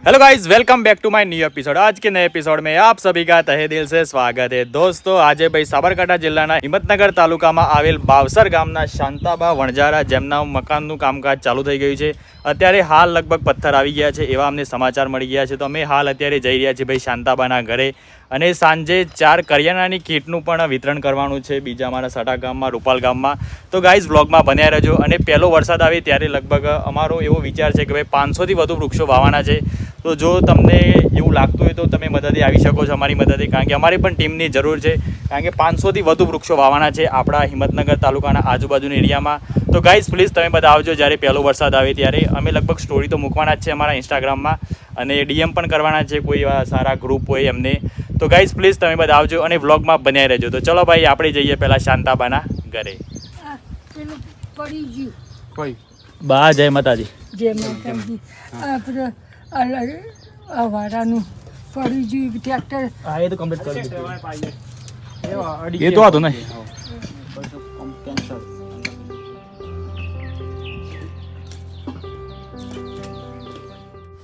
hello guys welcome back to my new episode आज के नए एपिसोड में आप सभी का तहे दिल से સ્વાગત છે દોસ્તો આજે ભાઈ સાબરકાંઠા જિલ્લાના હિંમતનગર તાલુકામાં આવેલ બાવસર ગામના શાંતાબા વણજારા જેમના મકાનનું કામકાજ ચાલુ થઈ ગયું છે અત્યારે હાલ લગભગ પથ્થર આવી ગયા છે એવા અમને સમાચાર મળી ગયા છે તો અમે હાલ અત્યારે જઈ રહ્યા છીએ ભાઈ શાંતાબાના ઘરે અને સાંજે ચાર કરિયાણાની કીટનું પણ વિતરણ કરવાનું છે બીજા અમારા સટા ગામમાં, રૂપાલ ગામમાં. તો ગાઈઝ, વ્લોગમાં બન્યા રહેજો. અને પહેલો વરસાદ આવે ત્યારે લગભગ અમારો એવો વિચાર છે કે ભાઈ પાંચસોથી વધુ વૃક્ષો વાવવાના છે. તો જો તમને એવું લાગતું હોય તો તમે મદદે આવી શકો છો અમારી મદદે. કારણ કે અમારી પણ ટીમની જરૂર છે. કારણ કે પાંચસોથી વધુ વૃક્ષો વાવવાના છે આપણા હિંમતનગર તાલુકાના આજુબાજુના એરિયામાં. તો ગાઈઝ, પ્લીઝ તમે બધા આવજો જ્યારે પહેલો વરસાદ આવે ત્યારે. અમે લગભગ સ્ટોરી તો મૂકવાના જ છે અમારા ઇન્સ્ટાગ્રામમાં અને ડીએમ પણ કરવાના છે કોઈ એવા સારા ગ્રુપ હોય એમને. તો ગાઈઝ પ્લીઝ તમે બધા આવજો અને વ્લોગમાં બન્યા રહેજો. તો ચલો ભાઈ આપણે જઈએ પહેલાં શાંતાબાના ઘરે. આ પેલું પડી ગયું. કોઈ? બા જય માતાજી. જે માતાજી. આપણે આ લ- આ વાડાનું પડી ગયું ટ્રેક્ટર હા એ તો કમ્પ્લીટ કરી એ તો હતું ને.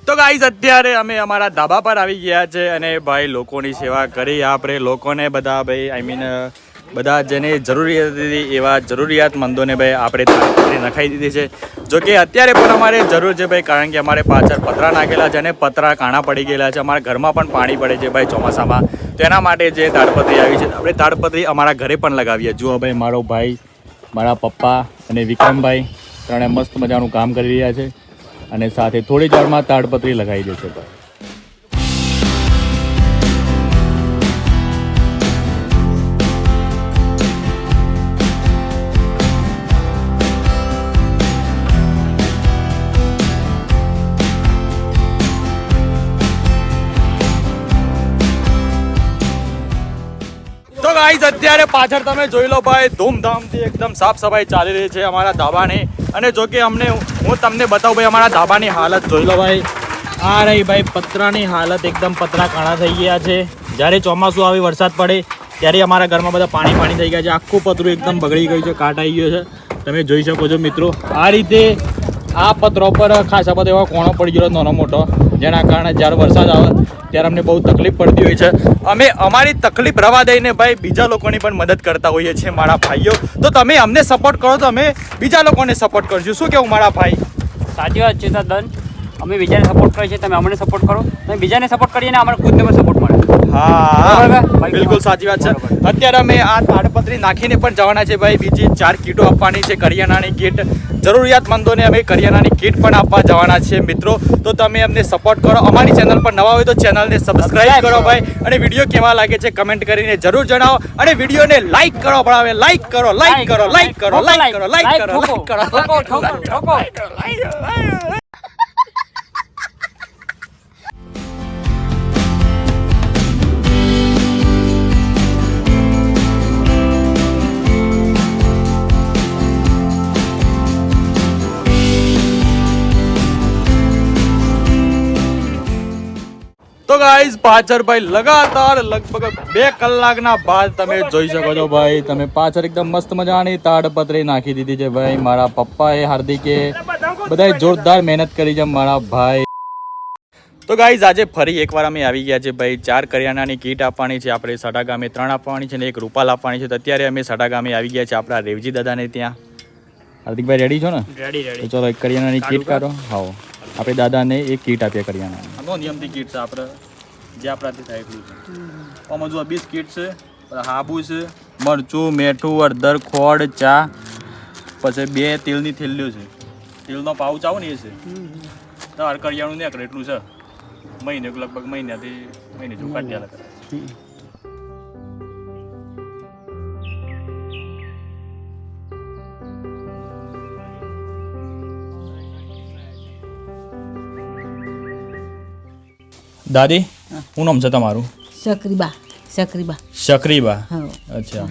તો ગાઈઝ અત્યારે અમે અમારા ધાબા પર આવી ગયા છે અને ભાઈ લોકોની સેવા કરી. આપણે લોકોને બધા ભાઈ આઈ મીન બધા જેને જરૂરિયાત હતી એવા જરૂરિયાતમંદોને ભાઈ આપણે તાત્કાલિક નખાઈ દીધી છે. જો કે અત્યારે પણ અમારે જરૂર છે ભાઈ, કારણ કે અમારે પાછળ પતરા નાખેલા છે અને પતરા કાણા પડી ગયેલા છે. અમારા ઘરમાં પણ પાણી પડે છે ભાઈ ચોમાસામાં. તો એના માટે જે તાડપત્રી આવી છે, આપણે તાડપત્રી અમારા ઘરે પણ લગાવીએ. જુઓ ભાઈ, મારો ભાઈ, મારા પપ્પા અને વિક્રમભાઈ, ત્રણે મસ્ત મજાનું કામ કરી રહ્યા છે. અને સાથે થોડી જ તાડપત્રી લગાવી દેશે ભાઈ. ગાઈઝ અત્યારે પાછળ તમે જોઈ લો ભાઈ, ધૂમધામથી એકદમ સાફ સફાઈ ચાલી રહી છે અમારા ધાબાની. અને જો કે અમને, હું તમને બતાવું ભાઈ, અમારા ધાબાની હાલત જોઈ લો ભાઈ. આ રહી ભાઈ પતરાની હાલત, એકદમ પતરા કાણા થઈ ગયા છે. જ્યારે ચોમાસું આવી, વરસાદ પડે, ત્યારે અમારા ઘરમાં બધા પાણી પાણી થઈ ગયા છે. આખું પતરું એકદમ બગડી ગયું છે, કાટ આવી ગયો છે. તમે જોઈ શકો છો મિત્રો. આ રીતે આ પત્રો પર ખાસા બધા એવા કોણો પડી ગયો નાનો મોટો. જેના કારણે જ્યારે વરસાદ આવે ત્યારે અમને બહુ તકલીફ પડતી હોય છે. અમે અમારી તકલીફ રવા દઈને ભાઈ બીજા લોકોની પણ મદદ કરતા હોઈએ છીએ, મારા ભાઈઓ. તો તમે અમને સપોર્ટ કરો, તો અમે બીજા લોકોને સપોર્ટ કરજો શું કેવું મારા ભાઈ? સાચી વાત છે સદન અમે બીજાને સપોર્ટ કરીએ છીએ, તમે અમને સપોર્ટ કરો. તમે બીજાને સપોર્ટ કરીએ ને અમને ખુદને પણ સપોર્ટ હા. બિલકુલ સાચી વાત છે. અત્યારે અમે આ તાડપત્રી નાખીને પણ જવાના છે ભાઈ. બીજી ચાર કીટો આપવાની છે. કરિયાણાની કીટ. જરૂરિયાતમંદોને અમે કરિયાણાની કીટ પણ આપવા જવાના છીએ મિત્રો. તો તમે અમને સપોર્ટ કરો. અમારી ચેનલ પર નવા હોય તો ચેનલને સબસ્ક્રાઇબ કરો ભાઈ. અને વીડિયો કેવા લાગે છે કમેન્ટ કરીને જરૂર જણાવો. અને વિડીયોને લાઈક કરો પણ હવે. લાઈક કરો લાઈક કરો લાઈક કરો લાઈક કરો લાઈક કરો લાઈક કરો લાઈક ઠોકો, તો ગાઈઝ પાછળ ભાઈ લગાતાર લગભગ બે કલાકના બાદ તમે જોઈ શકો છો ભાઈ તમે પાછળ એકદમ મસ્ત મજાની તાડપત્રી નાખી દીધી છે ભાઈ મારા પપ્પાએ હાર્દિકે બધાએ જોરદાર મહેનત કરી છે મારા ભાઈ. તો ગાઈઝ આજે ફરી એકવાર અમે આવી ગયા છે ભાઈ ચાર કરિયાણાની કીટ આપવાની છે આપણે સાડા ગામે ત્રણ આપવાની છે ને એક રૂપાલ આપવાની છે તો અત્યારે અમે સાડા ગામે આવી ગયા છે આપણા રેવજી દાદાને ત્યાં. હાર્દિકભાઈ રેડી છો ને? રેડી રેડી ચલો એક કરિયાણાની કીટ કાઢો. હાઓ આપણે દાદાને એક કીટ આપ્યા કરિયાણા નો નિયમથી કીટ છે આપણે, જે આપણાથી થાય એટલું છે. આમાં જો બીસ કીટ છે હાબુ છે, મરચું, મીઠું, હળદર, ખોડ, ચા, પછી બે તેલની થેલીઓ છે. તેલનો પાઉચ આવો ને એ છે. તાર કરિયાણું ને એટલું છે. મહિને, લગભગ મહિનાથી મહિને જો કાઢ્યા કરે. દાદી શું નામ છે તમારું? સકરીબા સકરીબા શકરીબા. હા. અચ્છા.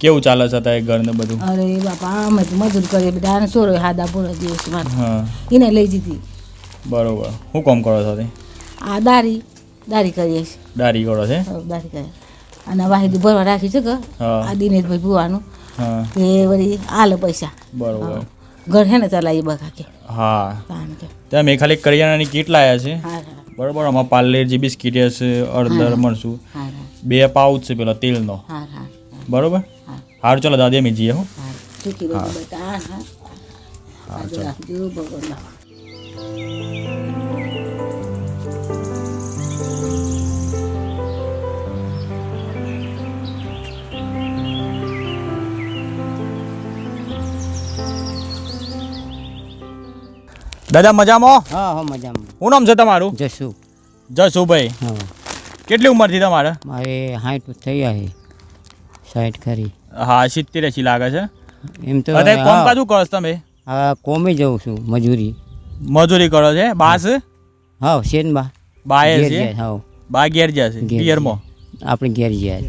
કેવું ચાલે છે તારે ઘર ને બધું? અરે બાપા અમે તો મજૂર કરીએ બધા અને સોરો હાદા પૂરો દિવસમાં હા. એને લઈ જીધી. બરોબર. શું કામ કરો છો તે? આ દારી દારી કરીએ છીએ. દારી કરો છે? દારી કરીએ. અને વાહિદી ભરવા રાખી છે કે? આ દિનેશભાઈ ભુવાનું. હા. તે વળી આલે પૈસા. બરોબર. ઘર હે ને ચલાવી બકા કે. હા. તમે ત્યાં મેં ખાલી કરિયાણાની કીટ લાયા છે. હા. બરોબર આમાં પાર્લેજી બિસ્કીટ છે અડદર મરચું હાર હાર બે પાઉચ છે પેલો તેલનો. હાર હાર બરોબર? હા. સારું ચાલો દાદી અમે જઈએ હો. હા હા. હાર હાર ભગવાન દાદા મજામાં? હા હા મજામાં. શું નામ છે તમારું? જશું જશુભાઈ હા. કેટલી ઉંમરથી તમારે? મારે હાઈટ થઈ છે. સાઈઠ ખરી હા સિત્તેર એસી લાગે છે. એમ તો અત્યારે કોમ કાજુ કરો છો તમે? હા કોમે જઉં છું મજૂરી. મજૂરી કરો છે બાસ? હા. શેનબા બાયર ઘેર છે? હા. બા ઘેર જશે ઘેર પિયરમાં? આપણે ઘેર જાય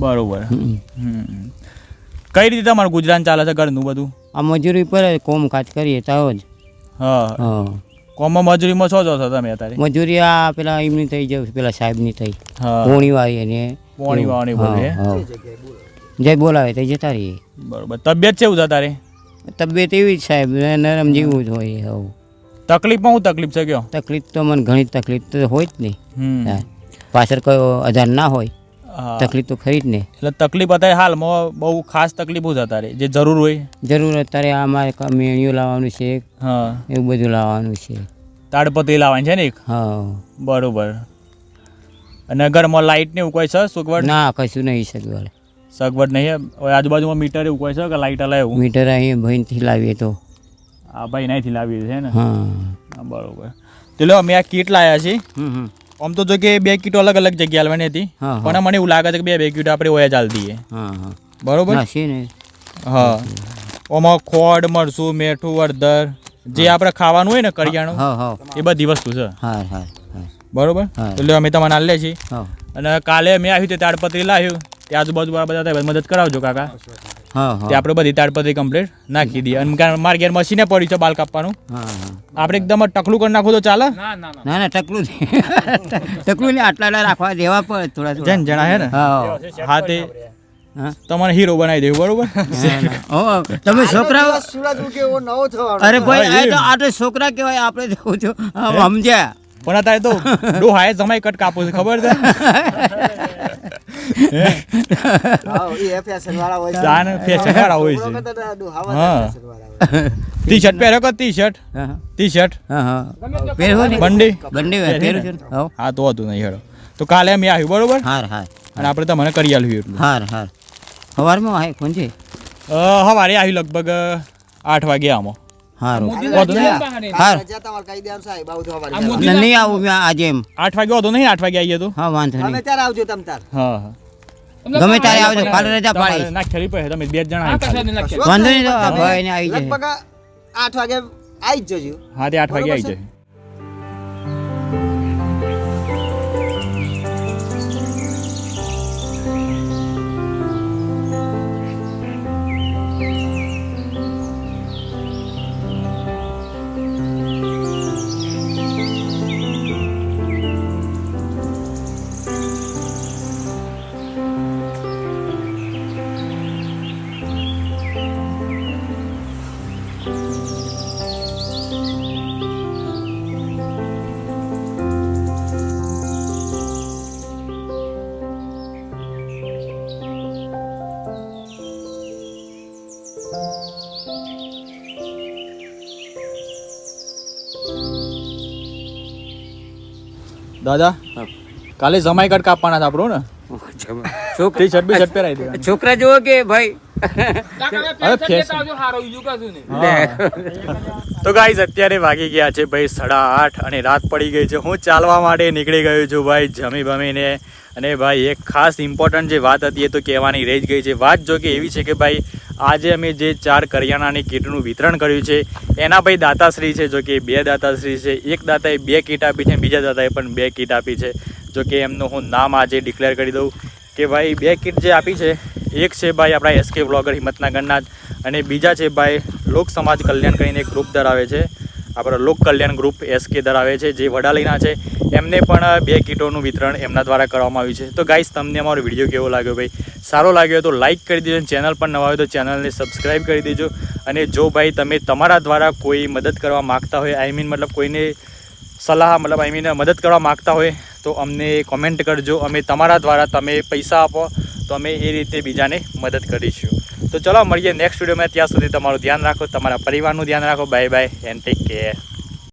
બરોબર. કઈ રીતે તમારું ગુજરાન ચાલે છે ઘરનું બધું? આ મજૂરી પર કોમ કાજ કરીએ તો જ. હા. હા. કોમમાં મજૂરીમાં છો છો છો તમે અત્યારે? મજૂરી આ પેલા એમની થઈ જાય પેલા સાહેબની થઈ. પોણી વાળી એને પોણી વાળી હા. બોલાવે તે જતા રહીએ. બરોબર. તબિયત કેવું છે તારે? તબિયત એવી જ સાહેબ નરમ જેવું જ હોય હવ. તકલીફમાં હું તકલીફ છે કયો? તકલીફ તો મને ઘણી તકલીફ તો હોય જ નહીં. પાછળ કયો આધાર ના હોય. તકલીફ તો ખરી જ ને. એટલે તકલીફ અત્યારે હાલમાં બહુ ખાસ તકલીફો જ તારે જે જરૂર હોય. જરૂર અત્યારે અમારે મેણીઓ લાવવાનું છે હા. એવું બધું લાવવાનું છે. તાડપત્રી લાવવાની છે ને એક? હા. બરોબર. અને ઘરમાં લાઇટ ને એવું કોઈ છે? સગવડ? ના કશું નહીં સગવડ. સગવડ નહીં હવે આજુબાજુમાં મીટર એવું કોઈ છે કે લાઇટ અલાય એવું? મીટર અહીં ભાઈથી લાવીએ તો. આ ભાઈ નહીંથી લાવી છે ને? હા. હા, બરોબર. તો લો અમે આ કીટ લાવ્યા છીએ. હમ હમ. આમ તો જો કે બે કીટો અલગ અલગ જગ્યાએ આલવાની હતી. પણ મને એવું લાગે છે કે બે બે કીટો આપણે ઓયા ચાલ દઈએ. હા બરોબર? છે ને. હા. ઓમાં ખોડ મરસું મીઠું હળદર જે આપણે ખાવાનું હોય ને કરિયાણું એ બધી વસ્તુ છે. બરોબર? એટલે અમે તમને આલે છીએ અને કાલે મેં આવ્યું તે તાડપત્રી લાવ્યું. તે આજુબાજુ બધા મદદ કરાવજો કાકા. તે આપણે બધી તાડપત્રી કમ્પ્લીટ નાખી દઈએ. અને કારણ મારા ઘેર મશીને પડ્યું છે બાલ કાપવાનું. આપણે એકદમ જ ટકલું કરી નાખું તો ચાલે? ના ના ટકલું નહીં. ટકલું નહીં આટલા રાખવા દેવા પડે થોડા થોડા. જણા હે ને? હા. હા તે તમારે હીરો બનાવી દેવું બરોબર? તમે છોકરાઓ અરે ભાઈ આ તો છોકરા કહેવાય આપણે જવું છું સમજ્યા. પણ અત્યારે તો ડોહાએ જમાઈ કટ કાપો છે ખબર છે જાન ફેશન વાળા હોય છે હા ટી શર્ટ પહેરો કે ટી શર્ટ ટી શર્ટ હા હા. બંડી. હઉ. હા તો હતું નહીં હેડો. તો કાલે અમે આવ્યું બરોબર? હાર હાર. અને આપણે તમને કરી આલ્યું એટલું. હાર હાર. સવારમાં હાય કોણ છે? સવારે આવ્યું લગભગ આઠ વાગે આમાં. હારું. હાર નહીં આવું આજે એમ. આઠ વાગે વાંધો નહીં આઠ વાગે આવીએ તો? હા વાંધો નહીં. હા હા. ગમે ત્યારે આવજો કાલે રજા પાડી ના નાખેલી પડે તમે બે જણા વાંધો નહીં તો ભાઈ ને આવી જાય આઠ વાગે આવી જજો. હા તે આઠ વાગે આવી જાય દાદા કાલે જમાઈ કટ કાપવાના હતા આપણો ને? છોકરી શર્ટ બી પહેરાવી દેવાનું. છોકરા જુઓ કે ભાઈ. તો ગાઈઝ અત્યારે વાગી ગયા છે ભાઈ સાડા આઠ અને રાત પડી ગઈ છે. હું ચાલવા માટે નીકળી ગયો છું ભાઈ જમી ભમીને અને ભાઈ એક ખાસ ઇમ્પોર્ટન્ટ જે વાત હતી એ તો કહેવાની રહી જ ગઈ છે. વાત જો કે એવી છે કે ભાઈ આજે અમે જે ચાર કરિયાણાની કીટનું વિતરણ કર્યું છે, એના ભાઈ દાતાશ્રી છે જો કે બે દાતાશ્રી છે, એક દાતાએ બે કીટ આપી છે, બીજા દાતાએ પણ બે કીટ આપી છે જો કે એમનું હું નામ આજે ડિક્લેર કરી દઉં કે ભાઈ બે કીટ જે આપી છે, એક છે ભાઈ આપણા એસકે બ્લોગર હિંમતનગરના જ અને બીજા છે ભાઈ લોક સમાજ કલ્યાણ કરીને એક ગ્રુપ ધરાવે છે. આપણા લોક કલ્યાણ ગ્રુપ એસકે ધરાવે છે, જે વડાલીના છે. એમને પણ બે કીટોનું વિતરણ એમના દ્વારા કરવામાં આવ્યું છે. તો ગાઈસ, તમને અમારો વીડિયો કેવો લાગ્યો ભાઈ? સારો લાગ્યો તો લાઈક કરી દેજો ચેનલ પણ નવા હોય તો ચેનલને સબસ્ક્રાઈબ કરી દેજો. અને જો ભાઈ તમે તમારા દ્વારા કોઈ મદદ કરવા માગતા હોય આઈ મીન મતલબ કોઈને સલાહ, મતલબ આઈ મીન મદદ કરવા માગતા હોય, તો અમને કોમેન્ટ કરજો. અમે તમારા દ્વારા તમે પૈસા આપો, તો અમે એ રીતે બીજાને મદદ કરીશું. તો ચલો મળીએ નેક્સ્ટ વિડીયોમાં ત્યાં સુધી તમારું ધ્યાન રાખો, તમારા પરિવારનું ધ્યાન રાખો. Bye bye and take care